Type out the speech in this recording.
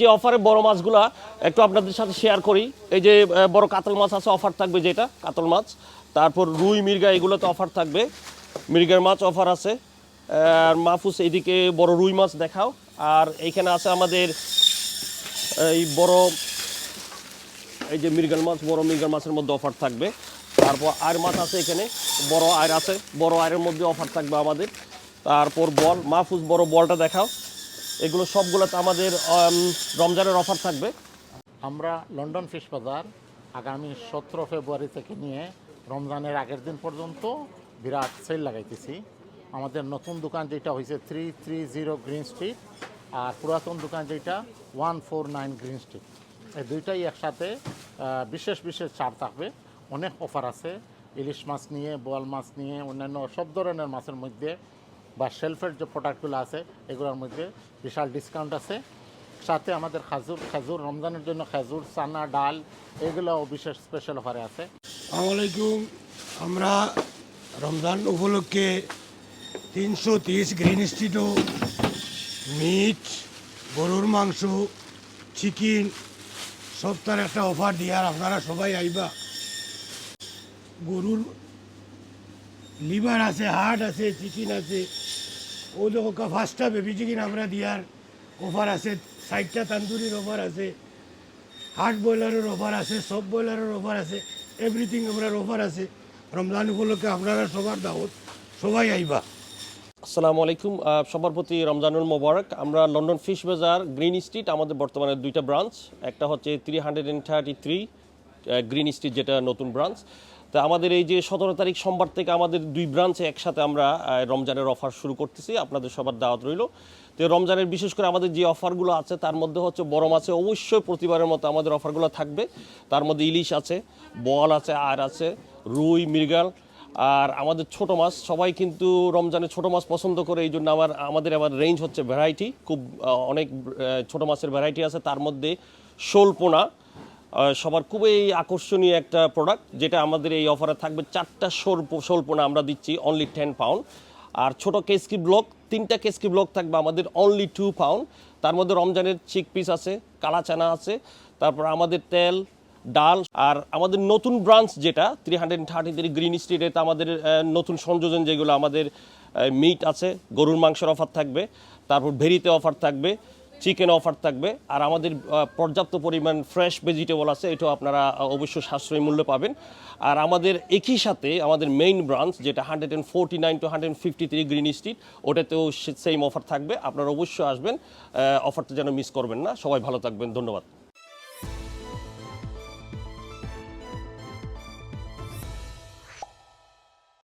যে অফারে বড় মাছগুলা একটু আপনাদের সাথে শেয়ার করি। এই যে বড় কাতল মাছ আছে অফার থাকবে যেটা, কাতল মাছ। তারপর রুই, মির্গা, এগুলোতে অফার থাকবে। মির্গার মাছ অফার আছে। আর মাহফুজ এইদিকে বড় রুই মাছ দেখাও। আর এইখানে আছে আমাদের, এই বড়, এই যে মৃগাল মাছ, বড় মৃগাল মাছের মধ্যে অফার থাকবে। তারপর আর মাছ আছে এখানে, বড় আয়ের আছে। বড় আয়ের মধ্যে অফার থাকবে আমাদের। তারপর বল, মাহফুজ, বড় বলটা দেখাও। এগুলো সবগুলোতে আমাদের রমজানের অফার থাকবে। আমরা লন্ডন ফিশ বাজার আগামী সতেরো ফেব্রুয়ারি থেকে নিয়ে রমজানের আগের দিন পর্যন্ত বিরাট সেল লাগাইতেছি। আমাদের নতুন দোকান যেটা হয়েছে three three zero green street আর পুরাতন দোকান যেটা one four nine green street এই দুইটাই একসাথে বিশেষ বিশেষ ছাড় থাকবে। অনেক অফার আছে, ইলিশ মাছ নিয়ে, বোয়াল মাছ নিয়ে, অন্যান্য সব ধরনের মাছের মধ্যে বা শেলফের যে প্রোডাক্টগুলো আছে, এগুলোর মধ্যে বিশাল ডিসকাউন্ট আছে। সাথে আমাদের খাজুর খাজুর রমজানের জন্য খাজুর, চানা, ডাল, এগুলোও বিশেষ স্পেশাল অফারে আছে। আসসালামাইকুম আমরা রমজান উপলক্ষে তিনশো তিরিশ গ্রিন স্ট্রিটও মিট গরুর মাংস চিকেন সব তার একটা অফার দিয়ার আপনারা সবাই আইবা। গরুর লিভার আছে হার্ট আছে চিকেন আছে ও দেখো ফার্স্টটা বেবি চিকেন আমরা দিয়ার অফার আছে সাইডটা তান্দুরির অফার আছে হার্ট ব্রয়লারের অফার আছে সব ব্রয়লারের অফার আছে এভরিথিং আমরা অফার আছে। রমজান উপলক্ষে আপনারা সবার দাওয়াত, সবাই আইবা। আসসালামু আলাইকুম সবার প্রতি রমজানুল মোবারক। আমরা London fish Bazar, green street, আমাদের বর্তমানে দুইটা ব্রাঞ্চ। একটা হচ্ছে three hundred and thirty three green street, যেটা নতুন ব্রাঞ্চ। তা আমাদের এই যে সতেরো তারিখ সোমবার থেকে আমাদের দুই ব্রাঞ্চে একসাথে আমরা রমজানের অফার শুরু করতেছি। আপনাদের সবার দাওয়াত রইল। তো রমজানের বিশেষ করে আমাদের যে অফারগুলো আছে, তার মধ্যে হচ্ছে বড় মাছে অবশ্যই প্রতিবারের মতো আমাদের অফারগুলো থাকবে। তার মধ্যে ইলিশ আছে বল আছে, আর আছে রুই, মৃগাল, আর আমাদের ছোট মাছ। সবাই কিন্তু রমজানে ছোট মাছ পছন্দ করে, এই জন্য আমার, আমাদের আবার রেঞ্জ হচ্ছে ভ্যারাইটি খুব অনেক ছোট মাছের ভ্যারাইটি আছে। তার মধ্যে শোলপোনা সবার খুবই আকর্ষণীয় একটা প্রোডাক্ট যেটা আমাদের এই অফারে থাকবে চারটা শোল শোলপোনা আমরা দিচ্ছি অনলি টেন পাউন্ড আর ছোট কেসকি ব্লক তিনটা কেসকি ব্লক থাকবে আমাদের অনলি টু পাউন্ড তার মধ্যে রমজানের চিক পিস আছে, কালা চানা আছে, তারপর আমাদের তেল, ডাল, আর আমাদের নতুন ব্রাঞ্চ যেটা three hundred thirty three green স্ট্রিটে আমাদের নতুন সংযোজন যেগুলো আমাদের মিট আছে, গরুর মাংসের অফার থাকবে, তারপর ভেরিতে অফার থাকবে চিকেন অফার থাকবে। আর আমাদের পর্যাপ্ত পরিমাণ ফ্রেশ ভেজিটেবল আছে, এটাও আপনারা অবশ্যই সাশ্রয়ী মূল্য পাবেন। আর আমাদের একই সাথে আমাদের মেইন ব্রাঞ্চ যেটা hundred and forty nine two hundred fifty three green street ওটাতেও same offer থাকবে। আপনারা অবশ্যই আসবেন অফারটা যেন মিস করবেন না। সবাই ভালো থাকবেন। ধন্যবাদ।